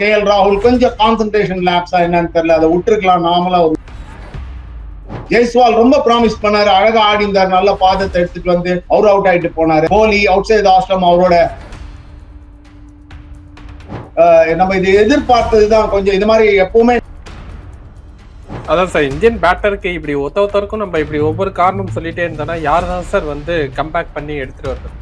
K L ராகுல் கொஞ்சம் concentration லேப்ஸா என்னன்னு தெரியல. அதை விட்டுருக்கலாம். நாமளா ஒரு ஜெய்ஸ்வால் ரொம்ப ப்ராமிஸ் பண்ணாரு. அழகா ஆடி இருந்தார். நல்ல பாதத்தை எடுத்துட்டு வந்து அவர் அவுட் ஆயிட்டு போனாரு. கோலி அவுட் சைட் ஆஸ்டம் அவரோட நம்ம இது எதிர்பார்த்ததுதான் கொஞ்சம் இது மாதிரி எப்பவுமே அதான் சார் இந்தியன் பேட்டருக்கு இப்படி ஒத்த ஒருத்தருக்கும் நம்ம இப்படி ஒவ்வொரு காரணம் சொல்லிட்டே இருந்தோம்னா யார் தான் சார் வந்து கம்பேக் பண்ணி எடுத்துட்டு வருது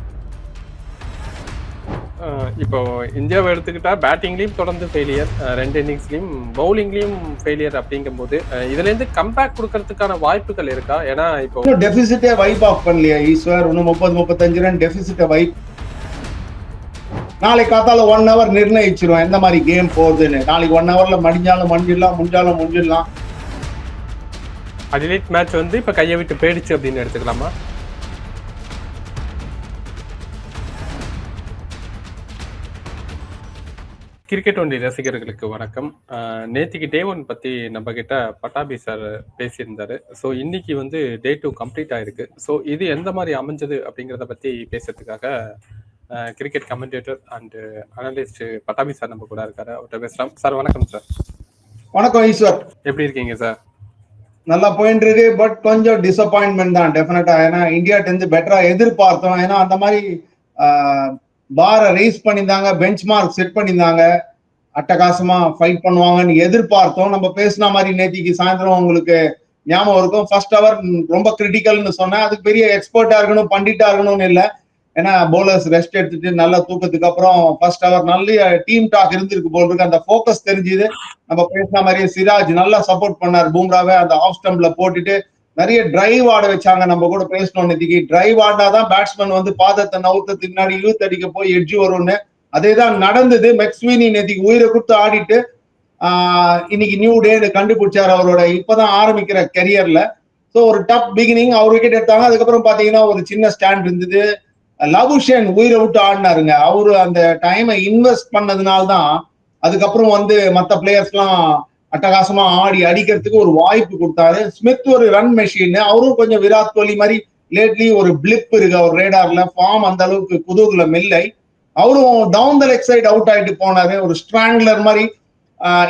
இப்போ இந்தியாவை எடுத்துக்கிட்டா பேட்டிங்லயும் தொடர்ந்து ஃபெயிலியர் ரெண்டு இன்னிங்ஸ்லயும் பவுலிங்லயும் ஃபெயிலியர் அப்படிங்கும்போது அஹ் இதுல இருந்து கம்பேக் கொடுக்கறதுக்கான வாய்ப்புகள் இருக்கா? ஏன்னா இப்போ டெபிசிட்டே வைப் ஆஃப் பண்ணலையா ஈஸ்வர். இன்னும் முப்பது முப்பத்தஞ்சு ரன் டெபிசிட்டை வைப் நாளைக்கு காத்தால ஒன் ஹவர் நிர்ணயிச்சிரும். எந்த மாதிரி கேம் போகுதுன்னு. நாளைக்கு ஒன் ஹவர்ல மடிஞ்சாலும் மண்டிடலாம் முடிஞ்சாலும் முடிஞ்சிடலாம் அடிலைட் மேட்ச் வந்து இப்ப கையை விட்டு போயிடுச்சு அப்படின்னு எடுத்துக்கலாமா? கிரிக்கெட் ஒன்லி ரசிகர்களுக்கு வணக்கம். நேத்திக்கு டே ஒன் பத்தி நம்ம கிட்ட பட்டாபி சார் பேசியிருந்தாரு. ஸோ இன்னைக்கு வந்து டே டூ கம்ப்ளீட் ஆயிருக்கு. ஸோ இது எந்த மாதிரி அமைஞ்சது அப்படிங்கிறத பத்தி பேசுறதுக்காக cricket commentator and analyst Pattabhi sir நம்ம கூட இருக்காரு. அவர்கிட்ட பேசலாம். சார் வணக்கம் சார் வணக்கம் ஈஸ்வர் எப்படி இருக்கீங்க சார் நல்லா போயிட்டு இருக்கு பட் கொஞ்சம் டிசப்பாயின்மெண்ட் தான் டெஃபினட்டா ஏன்னா இந்தியாட்ட இருந்து பெட்டரா எதிர்பார்த்தோம். ஏன்னா அந்த மாதிரி பாரை ரைஸ் பண்ணியிருந்தாங்க பெஞ்ச் மார்க் செட் பண்ணியிருந்தாங்க. அட்டகாசமா ஃபைட் பண்ணுவாங்கன்னு எதிர்பார்த்தோம். நம்ம பேசின மாதிரி நேத்திக்கு சாயந்தரம் உங்களுக்கு ஞாபகம் இருக்கும். ஃபர்ஸ்ட் அவர் ரொம்ப கிரிட்டிக்கல்னு சொன்னேன். அதுக்கு பெரிய எக்ஸ்பர்ட்டா இருக்கணும் பண்டிட்டா இருக்கணும்னு இல்லை. ஏன்னா பவுலர்ஸ் ரெஸ்ட் எடுத்துட்டு நல்ல தூக்கத்துக்கு அப்புறம் ஃபர்ஸ்ட் அவர் நல்ல டீம் டாக் இருந்திருக்கு போல் இருக்கு. அந்த ஃபோக்கஸ் தெரிஞ்சுது. நம்ம பேசின மாதிரியே சிராஜ் நல்லா சப்போர்ட் பண்ணார். பூம்ராவை அந்த ஆஃப் ஸ்டம்ப்ல போட்டுட்டு நிறைய டிரைவ் ஆட வச்சாங்க. நம்ம கூட பேசணும் இன்னைக்கு டிரைவ் ஆடாதான் பேட்ஸ்மேன் வந்து பாதத்தை நவுத்தத்துக்கு முன்னாடி இழுத்து அடிக்க போய் எட்ஜ் வரும்னு. அதேதான் நடந்தது. மெக்ஸ்வீனி நெதிக்கு உயிரை கொடுத்து ஆடிட்டு இன்னைக்கு நியூ டே கண்டுபிடிச்சார் அவரோட. இப்பதான் ஆரம்பிக்கிற கெரியர்ல ஸோ ஒரு டப் பிகினிங் அவர் விக்கெட் எடுத்தாங்க. அதுக்கப்புறம் பாத்தீங்கன்னா ஒரு சின்ன ஸ்டாண்ட் இருந்தது. லபுஷன் உயிரை விட்டு ஆடினாருங்க. அவரு அந்த டைமை இன்வெஸ்ட் பண்ணதுனால தான் அதுக்கப்புறம் வந்து மற்ற பிளேயர்ஸ்லாம் அட்டகாசமா ஆடி அடிக்கிறதுக்கு ஒரு வாய்ப்பு கொடுத்தாரு. ஸ்மித் ஒரு ரன் மெஷின் அவரும் கொஞ்சம் விராட் கோலி மாதிரி லேட்லி ஒரு பிளிப் இருக்கு. அவர் ரேடார்ல ஃபார்ம் அந்த அளவுக்கு குதூகலம் இல்லை. அவரும் down the leg side out ஆயிட்டு போனாரு. ஒரு ஸ்ட்ராங்லர் மாதிரி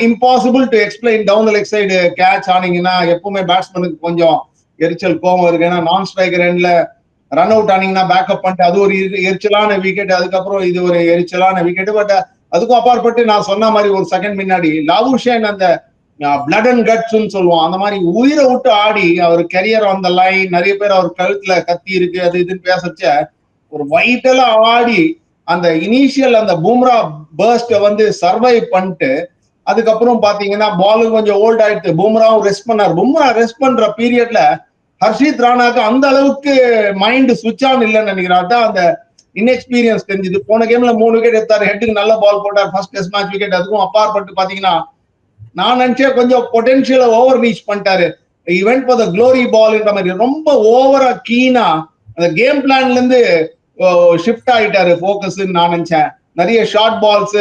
impossible to explain down the leg side catch ஆனீங்கன்னா எப்பவுமே பேட்ஸ்மேனுக்கு கொஞ்சம் எரிச்சல் கோவம் இருக்கு. ஏன்னா நான் ஸ்ட்ரைக்கர் எண்ட்ல ரன் அவுட் ஆனீங்கன்னா பேக்கப் பண்ணிட்டு அது ஒரு எரிச்சலான விக்கெட் அதுக்கப்புறம் இது ஒரு எரிச்சலான விக்கெட் பட் அதுக்கும் அப்பாற்பட்டு நான் சொன்ன மாதிரி ஒரு செகண்ட் முன்னாடி லாவுஷேன் அந்த பிளட் அண்ட் கட்ஸ்ன்னு சொல்லுவோம். அந்த மாதிரி உயிரை விட்டு ஆடி அவர் கெரியர் அந்த லைன் நிறைய பேர் அவர் கழுத்துல கத்தி இருக்கு அது இதுன்னு பேசச்ச ஒரு வைட்டலா ஆடி அந்த இனிஷியல் அந்த பூம்ரா பேர்ஸ்ட வந்து சர்வை பண்ணிட்டு அதுக்கப்புறம் பாத்தீங்கன்னா பாலும் கொஞ்சம் ஓல்ட் ஆயிடுத்து பூம்ராவும் ரெஸ்ட் பண்ணார். பூம்ரா ரெஸ்ட் பண்ற பீரியட்ல ஹர்ஷித் ராணாக்கு அந்த அளவுக்கு மைண்ட் சுவிட்ச் ஆன் இல்லைன்னு நினைக்கிறேன். அதான் அந்த இன்எக்ஸ்பீரியன்ஸ் தெரிஞ்சது. போன கேம்ல மூணு விக்கெட் எடுத்தாரு. ஹெட்டுக்கு நல்ல பால் போட்டார். ஃபர்ஸ்ட் டெஸ்ட் மேட்ச் விக்கெட் அதுக்கும் அப்பாற்பட்டு பாத்தீங்கன்னா நான் நினைச்சே கொஞ்சம் பொட்டென்ஷியலை ஓவர் ரீச் பண்ணிட்டாரு. இவெண்ட் ஃபார் த க்ளோரி பால்ன்ற மாதிரி. ரொம்ப ஓவரா கீனா அந்த கேம் பிளான்ல இருந்து ஷிஃப்ட் ஆயிட்டாரு ஃபோக்கஸ் நான் நினைச்சேன். நிறைய ஷார்ட் பால்ஸ்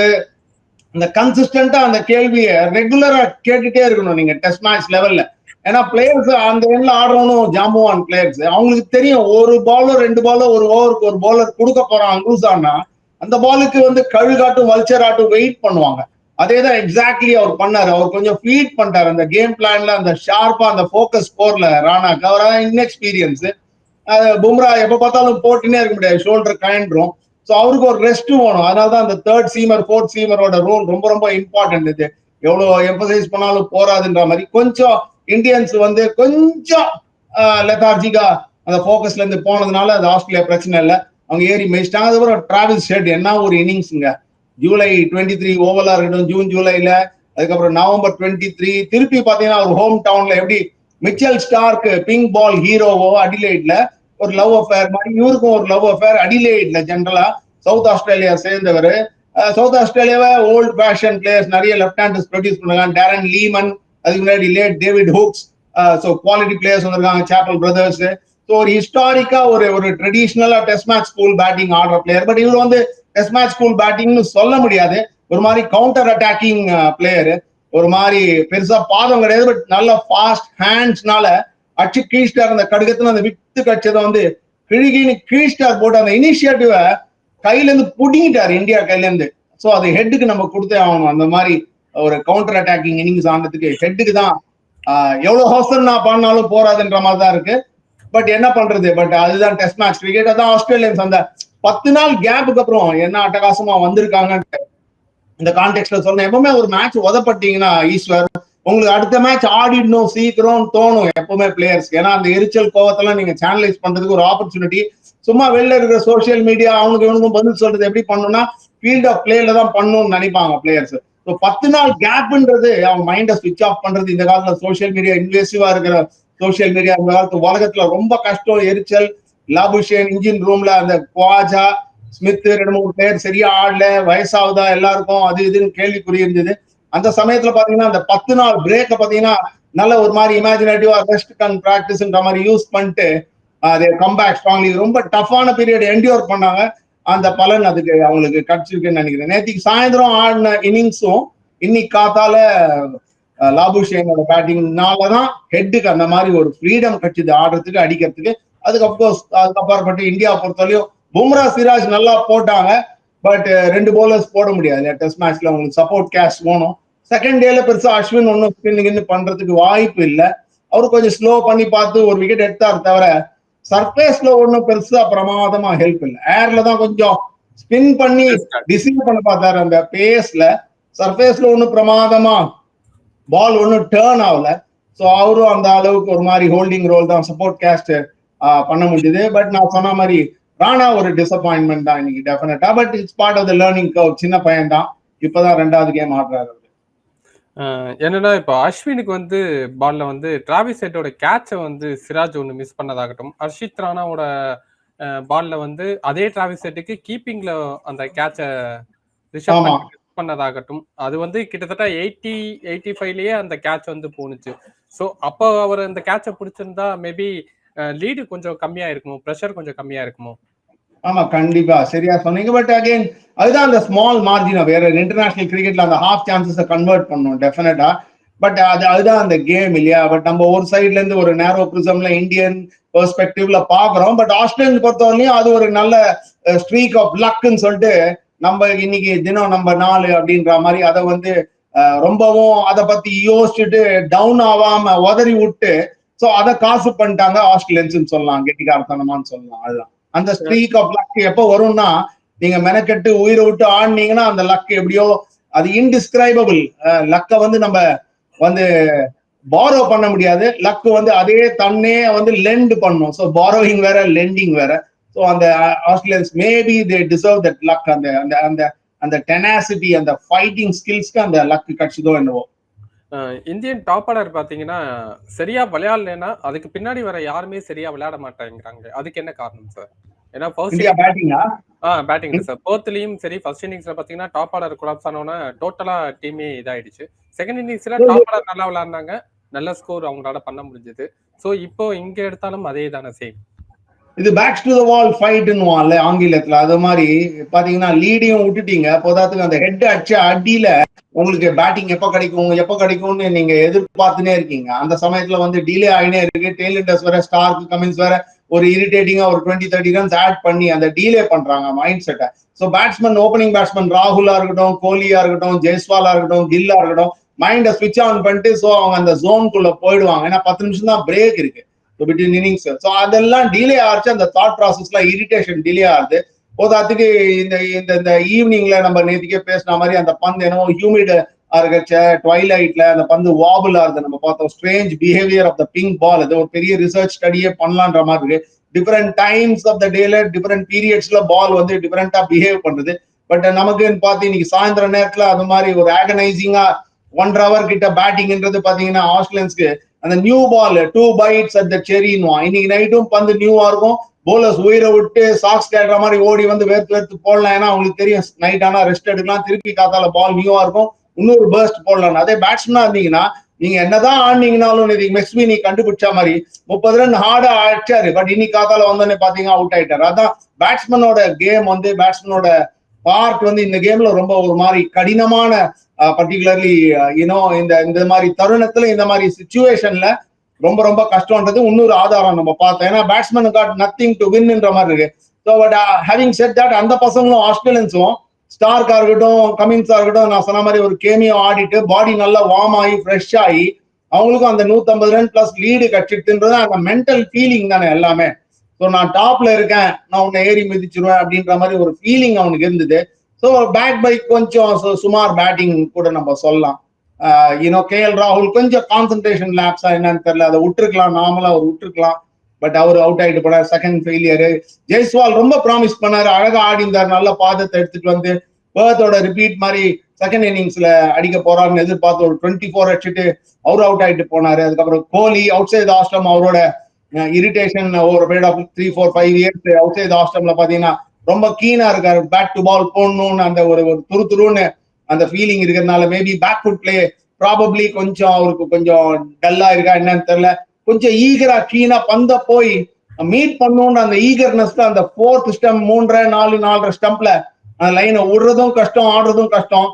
அந்த கன்சிஸ்டண்டா அந்த கேள்வியை ரெகுலரா கேட்டுட்டே இருக்கணும் நீங்க டெஸ்ட் மேட்ச் லெவல்ல ஏன்னா பிளேயர்ஸ் அந்த எண்ணில் ஆடுறவனும் ஜாம்புவான் பிளேயர்ஸ் அவங்களுக்கு தெரியும் ஒரு பாலோ ரெண்டு பாலோ ஒரு ஓவருக்கு ஒரு பாலர் கொடுக்க போறான் லூஸ் ஆனா அந்த பாலுக்கு வந்து கழுகாட்டும் வல்ச்சர் ஆட்டும் வெயிட் பண்ணுவாங்க. அதே தான் எக்ஸாக்ட்லி அவர் பண்ணாரு. அவர் கொஞ்சம் ஃபீட் பண்ணிட்டாரு. அந்த கேம் பிளான்ல அந்த ஷார்ப்பா அந்த ஃபோக்கஸ் ஸ்கோர்ல ராணாக்கு அவர் இன்எக்ஸ்பீரியன்ஸ் பும்ரா எப்ப பார்த்தாலும் போட்டுனே இருக்க முடியாது. ஷோல்டர் கயன்றும் ஸோ அவருக்கு ஒரு ரெஸ்ட் வேணும். அதனால தான் அந்த தேர்ட் சீமர் ஃபோர்த் சீமரோட ரோல் ரொம்ப ரொம்ப இம்பார்ட்டன்ட் இது எவ்வளவு எம்பசைஸ் பண்ணாலும் போராதுன்ற மாதிரி கொஞ்சம் இந்தியன்ஸ் வந்து கொஞ்சம் லெத்தார்ஜிக்கா அந்த ஃபோக்கஸ்ல இருந்து போனதுனால அது ஆஸ்திரேலியா பிரச்சனை இல்லை. அவங்க ஏறி மேய்ச்சிட்டாங்க. அதுக்கப்புறம் டிராவல் ஷெட் என்ன ஒரு இன்னிங்ஸுங்க ஜூலை டுவெண்ட்டி த்ரீ ஓவலா இருக்கட்டும் ஜூன் ஜூலைல அதுக்கப்புறம் நவம்பர் டுவெண்ட்டி த்ரீ திருப்பி பாத்தீங்கன்னா ஒரு ஹோம் டவுன்ல எப்படி மிச்சல் ஸ்டார்க்கு பிங்க் பால் ஹீரோவோ அடிலைட்ல ஒரு லவ் அஃபேர் மாதிரி இவருக்கும் ஒரு லவ் அஃபேர் அடிலைட்ல ஜென்ரலா சவுத் ஆஸ்திரேலியா சேர்ந்தவர். சவுத் ஆஸ்திரேலியாவை ஓல்ட் ஃபேஷன் பிளேயர்ஸ் நிறைய லெஃப்ட் ஹேண்டர்ஸ் ப்ரொடியூஸ் பண்ணுறாங்க டேரன் லீமன் அதுக்கு முன்னாடி late David Hookes so quality players வந்திருக்காங்க சாப்பல் பிரதர்ஸ் ஸோ ஒரு ஹிஸ்டாரிக்கா ஒரு ஒரு ட்ரெடிஷ்னலா டெஸ்ட் மேட்ச் ஸ்கூல் பேட்டிங் ஆடுற பிளேயர் பட் இவர் வந்து டெஸ்ட் மேட்ச் ஸ்கூல் பேட்டிங்னு சொல்ல முடியாது. ஒரு மாதிரி கவுண்டர் அட்டாக்கிங் பிளேயர் ஒரு மாதிரி பெருசா பாதம் கிடையாது. பட் நல்ல ஃபாஸ்ட் ஹேண்ட்ஸ்னால அச்சு கீழ்ஸ்டார் அந்த கடுகத்துல அந்த வித்து கட்சதை வந்து கிழகின்னு கீழ்ஸ்டார் போட்டு அந்த இனிஷியேட்டிவை கையில இருந்து புடிங்கிட்டாரு இந்தியா கையில இருந்து ஸோ அது ஹெட்டுக்கு நம்ம கொடுத்தே ஆகணும். அந்த மாதிரி ஒரு கவுண்டர் அட்டாக்கிங் இன்னிங்ஸ் ஆனதுக்கு ஹெட்டுக்கு தான் எவ்வளவு ஹோசன் நான் பண்ணாலும் போறாதுன்ற மாதிரி தான் இருக்கு. பட் என்ன பண்றது? பட் அதுதான் டெஸ்ட் மேட்ச் கிரிக்கெட் அதான் ஆஸ்திரேலியன்ஸ் அந்த பத்து நாள் கேப்புக்கு அப்புறம் என்ன அட்டகாசமா வந்திருக்காங்க இந்த கான்டெக்ட்ல சொன்னேன். எப்பவுமே ஒரு மேட்ச் உதப்பட்டீங்கன்னா ஈஸ்வர் உங்களுக்கு அடுத்த மேட்ச் ஆடிடணும் சீக்கிரம் தோணும் எப்பவுமே பிளேயர்ஸ் ஏன்னா அந்த எரிச்சல் கோவத்தெல்லாம் நீங்க சேனலைஸ் பண்றதுக்கு ஒரு ஆப்பர்ச்சுனிட்டி சும்மா வெளில இருக்கிற சோசியல் மீடியா அவனுக்கு இவனுக்கும் பதில் சொல்றது எப்படி பண்ணணும்னா ஃபீல்ட் ஆஃப் பிளேல தான் பண்ணணும்னு நினைப்பாங்க பிளேயர்ஸ் ஸோ பத்து நாள் கேப்ன்றது அவங்க மைண்டை சுவிச் ஆஃப் பண்றது இந்த காலத்துல சோசியல் மீடியா இன்வேசிவா இருக்கிற சோசியல் மீடியா இந்த உலகத்துல ரொம்ப கஷ்டம் எரிச்சல் லாபுஷேன் இன்ஜின் ரூம்ல அந்த குவாஜா ஸ்மித் ரெண்டு மூணு பேர் சரியா ஆடல வயசாகுதா எல்லாருக்கும் அது இதுன்னு கேள்விக்குறி இருந்தது. அந்த சமயத்துல பாத்தீங்கன்னா அந்த பத்து நாள் பிரேக்க பாத்தீங்கன்னா நல்ல ஒரு மாதிரி இமேஜினேட்டிவா ரெஸ்ட் அண்ட் பிராக்டிஸ்ன்ற மாதிரி யூஸ் பண்ணிட்டு அது கம்பேக் ஸ்ட்ராங்லி ரொம்ப டஃப்பான பீரியட் என்டியூர் பண்ணாங்க. அந்த பலன் அதுக்கு அவங்களுக்கு கிடைச்சிருக்குன்னு நினைக்கிறேன். நேற்றுக்கு சாயந்தரம் ஆடின இன்னிங்ஸும் இன்னைக்கு காத்தால லாபுஷேனோட பேட்டிங்னால தான் ஹெட்டுக்கு அந்த மாதிரி ஒரு ஃப்ரீடம் கிடைச்சது ஆடுறதுக்கு அடிக்கிறதுக்கு. அதுக்கு அப்கோர்ஸ் அதுக்கப்புறப்பட்டு இந்தியா பொறுத்தவரையும் பும்ரா சிராஜ் நல்லா போட்டாங்க. பட் ரெண்டு போலர்ஸ் போட முடியாது. டெஸ்ட் மேட்ச்ல உங்களுக்கு சப்போர்ட் கேஷ் வேணும். செகண்ட் டேல பெருசா அஸ்வின் ஒன்றும் ஸ்பின்னிங்னு பண்றதுக்கு வாய்ப்பு இல்லை. அவரு கொஞ்சம் ஸ்லோ பண்ணி பார்த்து ஒரு விக்கெட் எடுத்தார் தவிர சர்ஃபேஸ்ல ஒன்றும் பெருசா பிரமாதமா ஹெல்ப் இல்லை. ஏர்ல தான் கொஞ்சம் ஸ்பின் பண்ணி டிசைவ் பண்ண பார்த்தாரு அந்த பேஸ்ல சர்ஃபேஸ்ல ஒன்றும் பிரமாதமா பால் ஒன்றும் டேர்ன் ஆகல. ஸோ அவரும் அந்த அளவுக்கு ஒரு மாதிரி ஹோல்டிங் ரோல் தான் சப்போர்ட் கேஸ்ட் பண்ண முடியுது. பட் நான் சொன்ன மாதிரி ராணா ஒரு டிசப்பாயின்மெண்ட் தான் இன்னைக்கு definitely but it's part of the learning curve சின்ன பையன் தான். இப்பதான் ரெண்டாவது கேம் ஆடுறாரு என்னன்னா இப்போ அஸ்வினுக்கு வந்து பால்ல வந்து டிராவிஸ் ஹெட்டோட கேட்சை வந்து சிராஜ் ஒன்று மிஸ் பண்ணதாகட்டும். ஹர்ஷித் ராணாவோட பால்ல வந்து அதே டிராவிஸ் ஹெட்டுக்கு கீப்பிங்ல அந்த கேட்சை ரிஷப் பண்ணதாகட்டும். அது வந்து கிட்டத்தட்ட எயிட்டி எயிட்டி ஃபைவ்லயே அந்த கேட்ச் வந்து போணுச்சு. ஸோ அப்போ அவர் அந்த கேட்சை பிடிச்சிருந்தா மேபி லீடு கொஞ்சம் கம்மியா இருக்குமோ? ப்ரெஷர் கொஞ்சம் கம்மியா இருக்குமோ? ஆமா கண்டிப்பா. சரியா சொன்னீங்க. பட் அகைன் அதுதான் அந்த ஸ்மால் மார்ஜின் வேற இன்டர்நேஷனல் கிரிக்கெட்ல அந்த ஹாஃப் சான்சஸ் கன்வெர்ட் பண்ணும் டெஃபினட்டா பட் அது அதுதான் அந்த கேம் இல்லையா? பட் நம்ம ஒரு சைட்ல இருந்து ஒரு நேரோ பிரிசம்ல இந்தியன் பெர்ஸ்பெக்டிவ்ல பாக்குறோம் பட் ஆஸ்திரேலியன் பொறுத்தவரையும் அது ஒரு நல்ல ஸ்ட்ரீக் ஆஃப் லக்குன்னு சொல்லிட்டு நம்ம இன்னைக்கு தினம் நம்ம நாலு அப்படின்ற மாதிரி அதை வந்து ரொம்பவும் அதை பத்தி யோசிச்சுட்டு டவுன் ஆகாம உதறி விட்டு சோ அதை காசு பண்ணிட்டாங்க ஆஸ்திரேலியன்ஸ் சொல்லலாம் கெட்டிக்காரத்தனமான்னு சொல்லலாம் அதுதான். அந்த ஸ்ட்ரீக் ஆஃப் லக் எப்போ வரும்னா நீங்க மெனக்கெட்டு உயிரை விட்டு ஆடினீங்கன்னா அந்த லக் எப்படியோ அது இன்டிஸ்கிரைபபிள் லக்க வந்து நம்ம வந்து பாரோ பண்ண முடியாது. லக் வந்து அதே தன்னே வந்து லெண்ட் பண்ணும். ஸோ பாரோவிங் வேற லெண்டிங் வேற. ஸோ அந்த Australians maybe they deserve that luck அந்த அந்த அந்த அந்த டெனாசிட்டி அந்த ஃபைட்டிங் ஸ்கில்ஸ்க்கு அந்த லக் கிடைச்சதோ என்னவோ. இந்தியன் டாப் ஆர்டர் பாத்தீங்கன்னா சரியா விளையாடலன்னா அதுக்கு பின்னாடி வர யாருமே சரியா விளையாட மாட்டாங்கிறாங்க. அதுக்கு என்ன காரணம் சார் ஏன்னா பேட்டிங்கா ஆ? பேட்டிங் சார் ஃபோர்த்லயும் சரி ஃபர்ஸ்ட் இன்னிங்ஸ்ல பாத்தீங்கன்னா டாப் ஆர்டர் கொலாப்ஸ் ஆனோன்னா டோட்டலா டீமே இதாயிடுச்சு. செகண்ட் இன்னிங்ஸ்ல டாப் ஆர்டர் நல்லா விளையாடினாங்க. நல்ல ஸ்கோர் அவங்களால பண்ண முடிஞ்சது. சோ இப்போ இங்க எடுத்தாலும் அதே தானே சேம் இது பேக்ஸ் டு த வால் ஃபைட்னுவான்ல ஆங்கிலத்துல. அது மாதிரி பாத்தீங்கன்னா லீடையும் விட்டுட்டீங்க. போதாத்துக்கு அந்த ஹெட் அடிச்ச அடியில உங்களுக்கு பேட்டிங் எப்ப கிடைக்கும் எப்ப கிடைக்கும்னு நீங்க எதிர்பார்த்துனே இருக்கீங்க. அந்த சமயத்துல வந்து டிலே ஆகினே இருக்கு. டெய்லண்டர்ஸ் வேற ஸ்டார்க் கமின்ஸ் வேற ஒரு இரிட்டேட்டிங்கா ஒரு டுவெண்ட்டி தேர்ட்டி ரன்ஸ் ஆட் பண்ணி அந்த டீலே பண்றாங்க மைண்ட் செட்டை ஸோ பேட்ஸ்மேன் ஓப்பனிங் பேட்ஸ்மேன் ராகுலா இருக்கட்டும் கோலியா இருக்கட்டும் ஜெய்ஸ்வாலா இருக்கட்டும் கில்லா இருக்கட்டும் மைண்டை ஸ்விட்ச் ஆன் பண்ணிட்டு ஸோ அவங்க அந்த ஜோனுக்குள்ள போயிடுவாங்க. ஏன்னா பத்து நிமிஷம் தான் பிரேக் இருக்கு. பிட்வீன் இன்னிங்ஸ் ஸோ அதெல்லாம் டிலே ஆச்சு. அந்த தாட் ப்ராசஸ்ல இரிட்டேஷன் டிலே ஆகுது. போதாத்துக்கு இந்த இந்த இந்த ஈவினிங்ல நம்ம நேற்றுக்கே பேசின மாதிரி அந்த பந்து என்னவோ ஹியூமிட் இருக்கச்ச ட்வைலைட்ல அந்த பந்து வாபுல் ஆகுது நம்ம பார்த்தோம். Strange behaviour of the pink ball அது ஒரு பெரிய ரிசர்ச் ஸ்டடியே பண்ணலான்ற மாதிரி இருக்கு. டிஃப்ரெண்ட் டைம்ஸ் ஆஃப் த டேல டிஃப்ரெண்ட் பீரியட்ஸ்ல பால் வந்து டிஃப்ரெண்டா பிஹேவ் பண்ணுது பட் நமக்குன்னு பார்த்து இன்னைக்கு சாயந்தர நேரத்துல அது மாதிரி ஒரு ஆகனைசிங்கா ஒன்றரை ஹவர் கிட்ட பேட்டிங்ன்றது பாத்தீங்கன்னா ஆஸ்திரேலியன்ஸ்க்கு அந்த new ball two bites at the செரின்னுவான் இன்னைக்கு நைட்டும் பந்து நியூவா இருக்கும். போலர்ஸ் உயிரை விட்டு சாக்ஸ் கேட்கற மாதிரி ஓடி வந்து வேர்த்து வேர்த்து போடலாம். ஏன்னா அவங்களுக்கு தெரியும் நைட் ஆனா ரெஸ்ட் எடுக்கலாம். திருப்பி காத்தால பால் நியூவா இருக்கும். இன்னொரு பேர்ஸ்ட் போடலாம் அதே பேட்ஸ்மனா இருந்தீங்கன்னா நீங்க என்னதான் ஆடினீங்கனாலும் இன்னைக்கு மெஸ்வி நீ கண்டுபிடிச்ச மாதிரி முப்பது ரன் ஹார்டா அடிச்சாரு. பட் இன்னைக்கு காத்தால வந்தோடனே பாத்தீங்கன்னா அவுட் ஆயிட்டாரு. அதான் பேட்ஸ்மேனோட கேம் வந்து பேட்ஸ்மேனோட பார்ட் வந்து இந்த கேம்ல ரொம்ப ஒரு மாதிரி கடினமான Uh, பர்டிகுலர்லி யூனோ uh, இந்த இந்த மாதிரி தருணத்துல இந்த மாதிரி சுச்சுவேஷன்ல ரொம்ப ரொம்ப கஷ்டம்ன்றது இன்னொரு ஆதாரம் நம்ம பார்த்தோம். ஏன்னா பேட்ஸ்மேன் காட் நத்திங் டு வின்ன்ற மாதிரி இருக்கு. So but having set that அந்த பசங்களும் ஆஸ்திரேலியன்ஸும் ஸ்டார்க்கா இருக்கட்டும் கமின்ஸா இருக்கட்டும் நான் சொன்ன மாதிரி ஒரு கேமியோ ஆடிட்டு பாடி நல்லா வார்ம் ஆகி ஃப்ரெஷ் ஆகி அவங்களுக்கும் அந்த 150 ரன் பிளஸ் லீடு கட்சிட்டுன்றது அந்த மென்டல் ஃபீலிங் தானே எல்லாமே. ஸோ நான் டாப்ல இருக்கேன் நான் உன்னை ஏறி மிதிச்சிருவேன் அப்படின்ற மாதிரி ஒரு ஃபீலிங் அவனுக்கு இருந்தது. ஸோ பேட் பை கொஞ்சம் சுமார் பேட்டிங் கூட நம்ம சொல்லலாம். யூனோ கே எல் ராகுல் கொஞ்சம் கான்சென்ட்ரேஷன் லேப்ஸா என்னன்னு தெரியல. அதை விட்டுருக்கலாம். நார்மலா அவர் விட்டுருக்கலாம். பட் அவர் அவுட் ஆகிட்டு போனார். செகண்ட் ஃபெயிலியர் ஜெய்ஸ்வால் ரொம்ப ப்ராமிஸ் பண்ணாரு. அழகா ஆடிந்தார் நல்ல பாதத்தை எடுத்துட்டு வந்து பேர்த்தோட ரிப்பீட் மாதிரி செகண்ட் இன்னிங்ஸ்ல அடிக்க போறாருன்னு எதிர்பார்த்து ஒரு டுவெண்ட்டி ஃபோர் அடிச்சுட்டு அவர் அவுட் ஆயிட்டு போனாரு. அதுக்கப்புறம் கோலி அவுட் சைட் ஆஸ்டம் அவரோட இரிட்டேஷன் ஒரு period of three four five years outside ஆஸ்டம்ல பாத்தீங்கன்னா ரொம்ப கீனா இருக்காரு. பேட் டு பால் போடணும்னு அந்த ஒரு ஒரு துரு துருன்னு அந்த ஃபீலிங் இருக்கிறதுனால maybe back foot play probably கொஞ்சம் அவருக்கு கொஞ்சம் டல்லா இருக்கா என்னன்னு தெரியல. கொஞ்சம் ஈகரா கீனா பந்த போய் மீட் பண்ணணும்னு அந்த ஈகர்னஸ் அந்த ஃபோர்த் ஸ்டம்ப் மூன்றரை நாலு நாலரை ஸ்டம்ப்ல அந்த லைனை விடுறதும் கஷ்டம் ஆடுறதும் கஷ்டம்.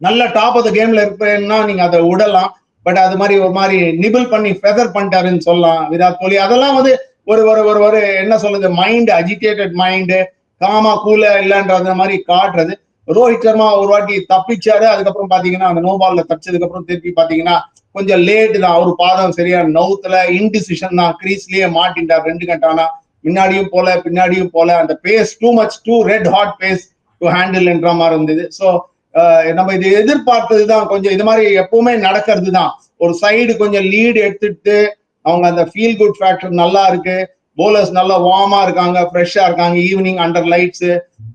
நல்ல டாப் ஆஃப் த கேம்ல இருப்பேன்னா நீங்க அதை விடலாம். பட் அது மாதிரி ஒரு மாதிரி நிபிள் பண்ணி ஃபெதர் பண்ணிட்டாருன்னு சொல்லலாம். விராட் கோலி. அதெல்லாம் வந்து ஒரு ஒரு ஒரு ஒரு என்ன சொல்லுது மைண்ட் அஜிடேட்டட் மைண்டு காமா கூல இல்லைன்றது மாதிரி காட்டுறது. ரோஹித் சர்மா ஒரு வாட்டி தப்பிச்சாரு. அதுக்கப்புறம் பாத்தீங்கன்னா அந்த நோபால்ல தப்பிச்சதுக்கு அப்புறம் திருப்பி பாத்தீங்கன்னா கொஞ்சம் லேட் தான். அவர் பாதம் சரியா நவுத்துல. இன்டிசிஷன் தான். கிரீஸ்லயே மாட்டின்றார் ரெண்டு கட்டானா முன்னாடியும் போல பின்னாடியும் போல. அந்த pace too much too red hot pace to handle என்ற மாதிரி இருந்தது. ஸோ நம்ம இது எதிர்பார்த்தது தான். கொஞ்சம் இது மாதிரி எப்பவுமே நடக்கிறது தான். ஒரு சைடு கொஞ்சம் லீடு எடுத்துட்டு அவங்க அந்த ஃபீல் குட் ஃபேக்டர் நல்லா இருக்கு. போலர்ஸ் நல்லா வார்மா இருக்காங்க ஃப்ரெஷ்ஷா இருக்காங்க. ஈவினிங் அண்டர் லைட்ஸ்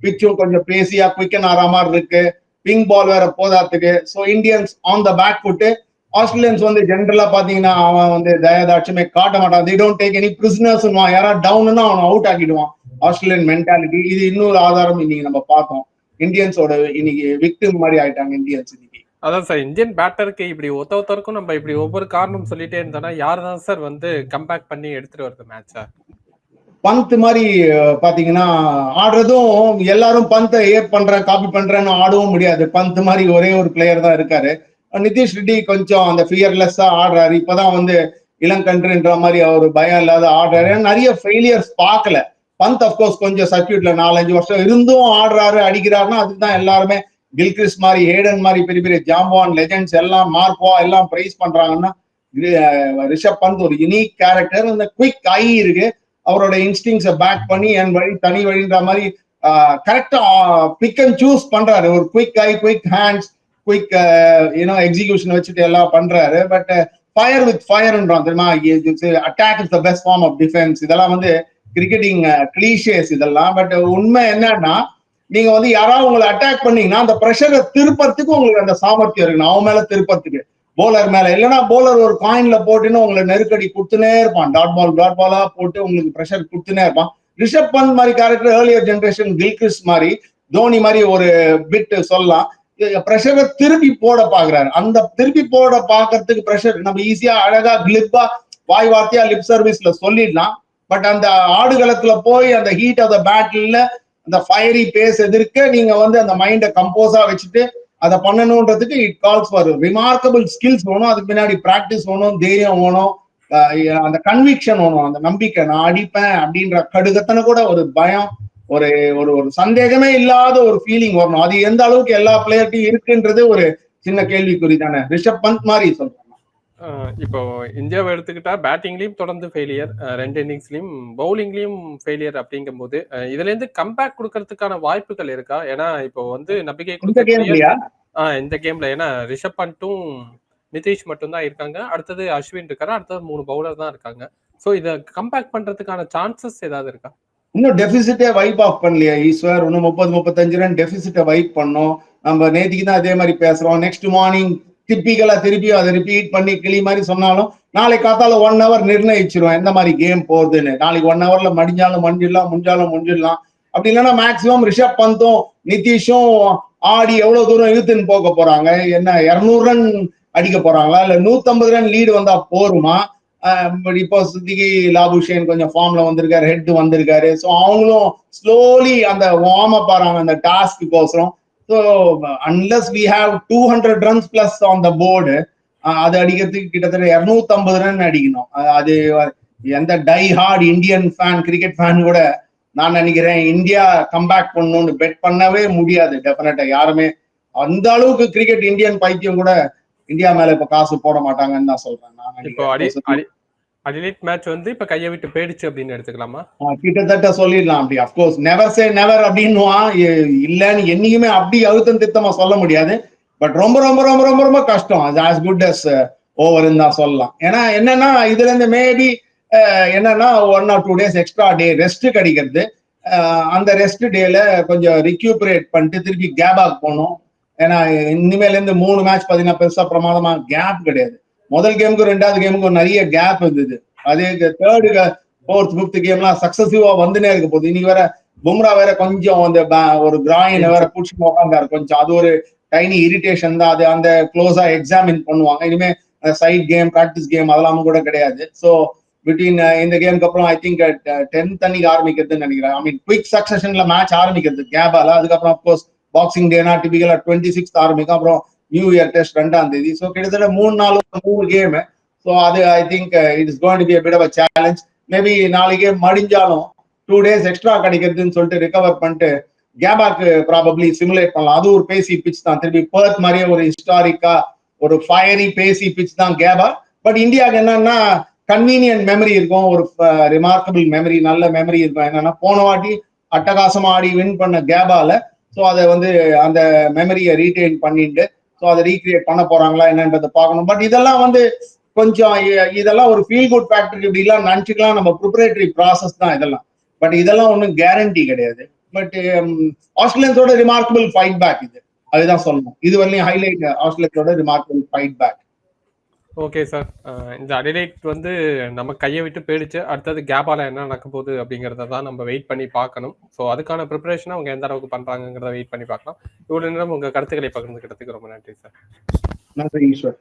பிச்சும் கொஞ்சம் பேசியா குயிக்கன் ஆற மாதிரி இருக்கு. பிங்க் பால் வேற போதாத்துக்கு. So Indians on the back foot Australians வந்து ஜென்ரலா பாத்தீங்கன்னா அவன் வந்து தயதாட்சமே காட்ட மாட்டான். They don't take any prisoners யாராவது டவுன்னா அவன் அவுட் ஆக்கிடுவான். ஆஸ்திரேலியன் மென்டாலிட்டி இது இன்னொரு ஆதாரம் இன்னைக்கு நம்ம பார்த்தோம். இந்தியன்ஸோட இன்னைக்கு விக்டிம் மாதிரி ஆயிட்டாங்க இந்தியன்ஸ் இன்னைக்கு. அதான் சார் இந்தியன் பேட்டருக்கு இப்படி ஒத்த ஒருத்தருக்கும் நம்ம இப்படி ஒவ்வொரு காரணம் சொல்லிட்டே இருந்தோம்னா யார் தான் சார் வந்து கம்பேக் பண்ணி எடுத்துட்டு வருது மேட்சா பந்த் மாதிரி பாத்தீங்கன்னா ஆடுறதும் எல்லாரும் பந்தை ஏ பண்றேன் காப்பி பண்றேன்னு ஆடவும் முடியாது. பந்த் மாதிரி ஒரே ஒரு பிளேயர் தான் இருக்காரு. நிதிஷ் ரெட்டி கொஞ்சம் அந்த ஃபியர்லெஸ்ஸா ஆடுறாரு. இப்பதான் வந்து இளங்கன்றுன்ற மாதிரி அவர் பயம் இல்லாத ஆடுறாரு. ஏன்னா நிறைய ஃபெயிலியர்ஸ் பார்க்கல. பந்த் அப்கோர்ஸ் கொஞ்சம் சர்க்கியூட்ல நாலஞ்சு வருஷம் இருந்தும் ஆடுறாரு அடிக்கிறாருன்னா அதுதான் எல்லாருமே கில்கிரிஸ் மாதிரி ஹேடன் மாதிரி பெரிய பெரிய ஜாம்பான் லெஜெண்ட்ஸ் எல்லாம் மார்க்வா எல்லாம் பிரைஸ் பண்றாங்கன்னா ரிஷப் பந்த் ஒரு யுனிக் கேரக்டர் அந்த குயிக் ஐ இருக்கு. அவரோட இன்ஸ்டிங்ஸை பேக் பண்ணி என் வழி தனி வழின்ற மாதிரி கரெக்டா பிக் அண்ட் சூஸ் பண்றாரு. ஒரு quick eye quick hands quick you know execution வச்சுட்டு எல்லாம் பண்றாரு. பட் ஃபயர் வித் ஃபயர்ன்றான் தெரியுமா? Attack is the best form of defence இதெல்லாம் வந்து கிரிக்கெட்டிங் கிளீஷேஸ் இதெல்லாம். பட் உண்மை என்னன்னா நீங்க வந்து யாராவது உங்களை அட்டாக் பண்ணீங்கன்னா அந்த ப்ரெஷரை திருப்பறதுக்கு உங்களுக்கு அந்த சாமர்த்தியம் இருக்கணும். அவன் மேல திருப்பறதுக்கு. போலர் மேல. இல்லைன்னா போலர் ஒரு காயின்ல போட்டுன்னு உங்களை நெருக்கடி கொடுத்துனே இருப்பான். டாட் பால் டாட் பாலா போட்டு உங்களுக்கு ப்ரெஷர் கொடுத்துனே இருப்பான். ரிஷப் பந்த் மாதிரி கேரக்டர் ஏர்லியர் ஜென்ரேஷன் கில்கிஸ் மாதிரி தோனி மாதிரி ஒரு பிட் சொல்லலாம். ப்ரெஷரை திருப்பி போட பாக்குறாரு அந்த திருப்பி போட பாக்குறதுக்கு ப்ரெஷர் நம்ம ஈஸியா அழகா கிளிப்பா வாய் வார்த்தையா லிப் சர்வீஸ்ல சொல்லிடலாம். பட் அந்த ஆடுகளத்துல போய் அந்த ஹீட் ஆஃப் த பேட்டில் அந்த ஃபயரி பேஸ் எதிர்க்க நீங்க வந்து அந்த மைண்டை கம்போஸா வச்சுட்டு அதை பண்ணணுன்றதுக்கு it calls for remarkable skills வேணும். அதுக்கு பின்னாடி ப்ராக்டிஸ் வேணும் தைரியம் வேணும். அந்த கன்விக்ஷன் வேணும். அந்த நம்பிக்கை நான் அடிப்பேன் அப்படின்ற கடுகத்தனை கூட ஒரு பயம் ஒரு ஒரு ஒரு சந்தேகமே இல்லாத ஒரு ஃபீலிங் வரணும். அது எந்த அளவுக்கு எல்லா பிளேயர்ட்டையும் இருக்குன்றது ஒரு சின்ன கேள்விக்குறி தானே ரிஷப் பந்த் மாதிரி சொல்றேன். இப்போ இந்தியாவை எடுத்துக்கிட்டா பேட்டிங்லயும் தொடர்ந்து ஃபெயிலியர் ரெண்டு இன்னிங்ஸ்லயும் பவுலிங்லயும் ஃபெயிலியர் அப்படிங்கும்போது அஹ் இதுல இருந்து கம்பேக் கொடுக்கறதுக்கான வாய்ப்புகள் இருக்கா? ஏன்னா இப்போ வந்து நம்பிக்கை ஆஹ் இந்த கேம்ல ஏன்னா ரிஷப் பண்ட்டும் நிதிஷ் மட்டும் தான் இருக்காங்க. அடுத்தது அஸ்வின் இருக்காரு. அடுத்தது மூணு பவுலர் தான் இருக்காங்க. சோ இத கம்பேக் பண்றதுக்கான சான்சஸ் ஏதாவது இருக்கா? இன்னும் டெபிசிட்டே வைப் ஆஃப் பண்ணலையா ஈஸ்வர். இன்னும் முப்பது முப்பத்தஞ்சு ரன் டெபிசிட்டை வைப் பண்ணோம். நம்ம நேத்திக்கு தான் அதே மாதிரி பேசுறோம். நெக்ஸ்ட் மார்னிங் டிப்பிக்கலா திருப்பி அதை ரிப்பீட் பண்ணி கிளி மாதிரி சொன்னாலும் நாளைக்கு காத்தால ஒன் ஹவர் நிர்ணயிச்சிரும் எந்த மாதிரி கேம் போகுதுன்னு. நாளைக்கு ஒன் ஹவர்ல மடிஞ்சாலும் மண்டிடலாம் முடிஞ்சாலும் முடிஞ்சிடலாம் அப்படி இல்லைன்னா மேக்சிமம் ரிஷப் பந்தும் நிதிஷும் ஆடி எவ்வளவு தூரம் இழுத்துன்னு போக போறாங்க? என்ன இருநூறு ரன் அடிக்க போறாங்களா? இல்ல நூத்தம்பது ரன் லீடு வந்தா போருமா? இப்போ சுத்திகி லாபுஷேன் கொஞ்சம் ஃபார்ம்ல வந்திருக்காரு ஹெட் வந்திருக்காரு. ஸோ அவங்களும் ஸ்லோலி அந்த வார்ம் அப் ஆறாங்க அந்த டாஸ்க்கு கோசரம் so unless we have two hundred runs plus on the board அது அடிக்கிறதுக்கு கிட்டத்தட்ட இருநூத்தம்பது ரன் அடிக்கணும். அது எந்த die hard Indian fan cricket fan கூட நான் நினைக்கிறேன் இந்தியா கம்பேக் பண்ணணும்னு பெட் பண்ணவே முடியாது டெஃபினட்டா யாருமே அந்த அளவுக்கு கிரிக்கெட் இந்தியன் பைத்தியம் கூட இந்தியா மேல இப்ப காசு போட மாட்டாங்கன்னு தான் சொல்றேன். நான் அடிலைட் மேட்ச் வந்து இப்ப கையை விட்டு போயிடுச்சு அப்படின்னு எடுத்துக்கலாமா? கிட்டத்தட்ட சொல்லிடலாம் அப்படி. Of course never say never அப்படின்னுவான் இல்லன்னு என்னைக்குமே அப்படி அழுத்தம் திட்டமா சொல்ல முடியாது. பட் ரொம்ப ரொம்ப ரொம்ப ரொம்ப ரொம்ப கஷ்டம். அது ஆஸ் குட் அஸ் ஓவர்னு தான் சொல்லலாம். ஏன்னா என்னன்னா இதுல இருந்து மேபி என்னன்னா one or two days extra day rest கிடைக்கிறது. அந்த ரெஸ்ட் டேல கொஞ்சம் ரிக்யூபரேட் பண்ணிட்டு திருப்பி கேபாக் போகணும். ஏன்னா இனிமேல இருந்து மூணு மேட்ச் பாத்தீங்கன்னா பெருசா பிரமாதமா கேப் கிடையாது. முதல் கேமுக்கும் ரெண்டாவது கேமுக்கும் நிறைய கேப் இருந்தது. அதே தேர்டு ஃபோர்த் ஃபிஃப்த் கேம்லாம் சக்சஸிவா வந்துனே இருக்க போகுது இன்னைக்கு வேற பும்ரா வேற கொஞ்சம் அந்த ஒரு கிராயின் வேற புடிச்சு உட்காந்தாரு கொஞ்சம். அது ஒரு டைனி இரிட்டேஷன் தான். அது அந்த க்ளோஸா எக்ஸாமின் பண்ணுவாங்க. இனிமே சைட் கேம் ப்ராக்டிஸ் கேம் அதெல்லாம் கூட கிடையாது. ஸோ பிட்வீன் இந்த கேமுக்கு அப்புறம் ஐ திங்க் டென்த் அன்னைக்கு ஆரம்பிக்கிறதுன்னு நினைக்கிறேன். ஐ மீன் குயிக் சக்சஷன்ல மேட்ச் ஆரம்பிக்கிறது கேபால அதுக்கப்புறம் அப்கோர்ஸ் பாக்ஸிங் டேனா டிபிக்கலா டுவெண்ட்டி சிக்ஸ் ஆரம்பிக்கும். அப்புறம் நியூ இயர் டெஸ்ட் ரெண்டாம் தேதி. ஸோ கிட்டத்தட்ட மூணு நாள் மூணு கேம் ஸோ அது I think it is going to be a bit challenge maybe நாளைக்கே மடிஞ்சாலும் டூ டேஸ் எக்ஸ்ட்ரா கிடைக்கிறதுன்னு சொல்லிட்டு ரிகவர் பண்ணிட்டு கேபாக்கு ப்ராபப்ளி சிமுலேட் பண்ணலாம். அது ஒரு பேசி பிச் தான். திருப்பி பர்த் மாதிரியே ஒரு ஹிஸ்டாரிக்கா ஒரு ஃபயரி பேசி பிச் தான் கேபா பட் இந்தியாவுக்கு என்னன்னா கன்வீனியன்ட் மெமரி இருக்கும். ஒரு uh, ரிமார்க்கபிள் மெமரி நல்ல மெமரி இருக்கும். என்னன்னா போன வாட்டி அட்டகாசமா ஆடி வின் பண்ண கேபால ஸோ அதை வந்து அந்த மெமரியை ரீட்டைன் பண்ணிட்டு ஸோ அதை ரீக்ரியேட் பண்ண போறாங்களா என்னன்றதை பார்க்கணும். பட் இதெல்லாம் வந்து கொஞ்சம் இதெல்லாம் ஒரு ஃபீல் குட் ஃபேக்டரி இப்படிலாம் நினச்சிக்கலாம். நம்ம ப்ரிப்பரேட்டரி ப்ராசஸ் தான் இதெல்லாம். பட் இதெல்லாம் ஒன்றும் கேரண்டி கிடையாது. பட் ஆஸ்திரேலியன்ஸோட ரிமார்க்கபிள் ஃபைட் பேக் இது. அதுதான் சொல்லணும். இது வரலையும் highlight ஆஸ்திரேலியன்ஸோட remarkable fight back okay sir இந்த அடிலைட் வந்து நம்ம கையை விட்டு போயிடுச்சு. அடுத்தது கேபால என்ன நடக்க போகுது அப்படிங்கறத தான் நம்ம வெயிட் பண்ணி பார்க்கணும். ஸோ அதுக்கான ப்ரிப்பரேஷனை அவங்க எந்த அளவுக்கு பண்றாங்கிறத வெயிட் பண்ணி பார்க்கலாம். இவ்வளவு நேரம் உங்க கருத்துக்களை பகிர்ந்துக்கிட்டதுக்கு ரொம்ப நன்றி சார் நன்றி ஈஸ்வர்